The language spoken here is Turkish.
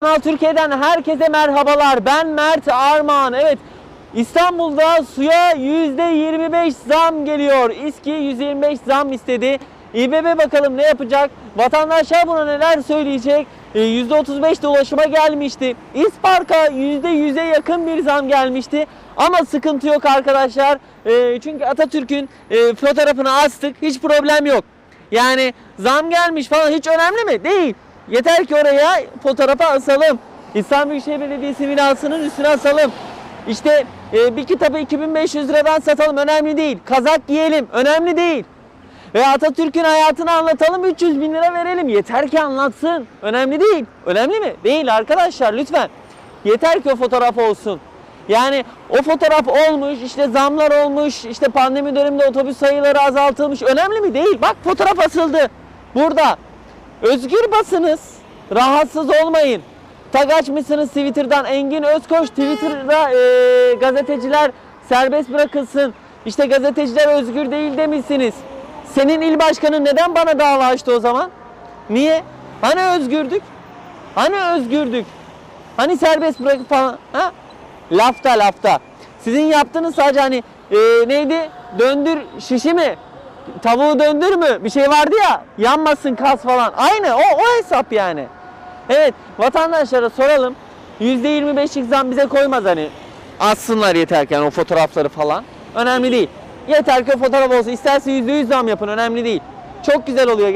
Kanal Türkiye'den herkese merhabalar. Ben Mert Armağan. Evet İstanbul'da suya %25 zam geliyor. İSKİ 125 zam istedi. İBB bakalım ne yapacak? Vatandaşlar buna neler söyleyecek? Ee, %35 de ulaşıma gelmişti. İspark'a %100'e yakın bir zam gelmişti. Ama sıkıntı yok arkadaşlar. Ee, çünkü Atatürk'ün e, fotoğrafını astık. Hiç problem yok. Yani zam gelmiş falan hiç önemli mi? Değil. Yeter ki oraya fotoğrafı asalım. İstanbul Büyükşehir Belediyesi binasının üstüne asalım. İşte e, bir kitabı 2500 liradan satalım önemli değil. Kazak giyelim önemli değil. Ve Atatürk'ün hayatını anlatalım 300 bin lira verelim. Yeter ki anlatsın. Önemli değil. Önemli mi? Değil arkadaşlar lütfen. Yeter ki o fotoğraf olsun. Yani o fotoğraf olmuş, işte zamlar olmuş, işte pandemi döneminde otobüs sayıları azaltılmış. Önemli mi? Değil. Bak fotoğraf asıldı. Burada. Özgür basınız. Rahatsız olmayın. Tag açmışsınız Twitter'dan. Engin Özkoç Twitter'da e, gazeteciler serbest bırakılsın. İşte gazeteciler özgür değil demişsiniz. Senin il başkanın neden bana dava açtı o zaman? Niye? Hani özgürdük? Hani özgürdük? Hani serbest bırakıp falan? Ha? Lafta lafta. Sizin yaptığınız sadece hani e, neydi? Döndür şişi mi? Tavuğu döndür mü? Bir şey vardı ya. Yanmasın kas falan. Aynı o, o hesap yani. Evet vatandaşlara soralım. %25'lik zam bize koymaz hani. Atsınlar yeterken o fotoğrafları falan. Önemli değil. Yeter ki o fotoğraf olsun. İsterse %100 zam yapın önemli değil. Çok güzel oluyor.